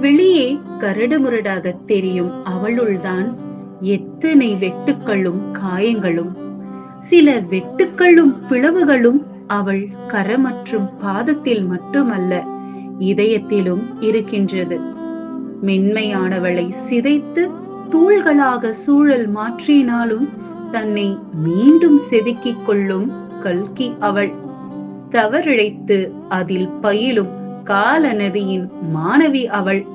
வெளியே கரடுமுரடாக தெரியும் அவளுள்தான். எத்தனை வெட்டுக்களும் காயங்களும். சில வெட்டுக்களும் பிளவுகளும் அவள் கர மற்றும் பாதத்தில் மட்டுமல்ல இதயத்திலும் இருக்கின்றது. மென்மையானவளை சிதைத்து தூள்களாக சூழல் மாற்றினாலும் தன்னை மீண்டும் செதுக்கிக் கொள்ளும் கல்கி அவள். தவறிழைத்து அதில் பயிலும் கால நதியின் மாணவி அவள்.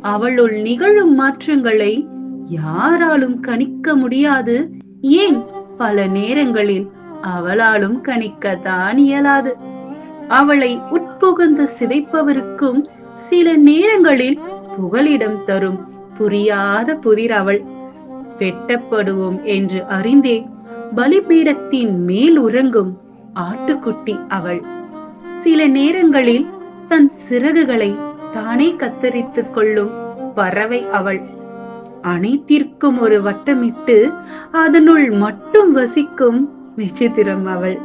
அவளுள் நிகழும் மாற்றங்களை யாராலும் கணிக்க முடியாது. ஏன்? பல நேரங்களில் அவளாலும் கணிக்கத்தான் இயலாது. அவளை உட்புகுந்து சிதைப்பவருக்கும் சில நேரங்களில் புகலிடம் தரும் புரியாத புதிர் அவள். வெட்டப்படுவோம் என்று அறிந்தே பலிபீடத்தின் மேல் உறங்கும் ஆட்டுக்குட்டி அவள். சில நேரங்களில் தன் சிறகுகளை தானே கத்தரித்துக் கொள்ளும் பறவை அவள். அனைத்திற்கும் ஒரு வட்டமிட்டு அதனுள் மட்டும் வசிக்கும் விசித்திரம் அவள்.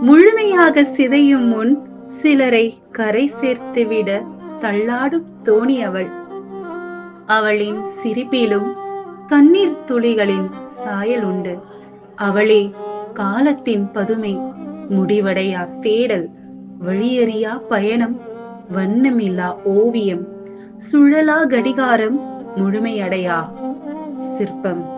முழுமையாக சிதையும் முன் சிலரை கரை சேர்த்துவிட தள்ளாடும் தோணி அவள். அவளின் சிரிப்பிலும் கண்ணீர் துளிகளின் சாயல் உண்டு. அவளே காலத்தின் பதுமை முடிவடையா தேடல். வழியறியா பயணம் வண்ணமில்லா ஓவியம் சுழலா கடிகாரம் முழுமையடையா? சிற்பம்.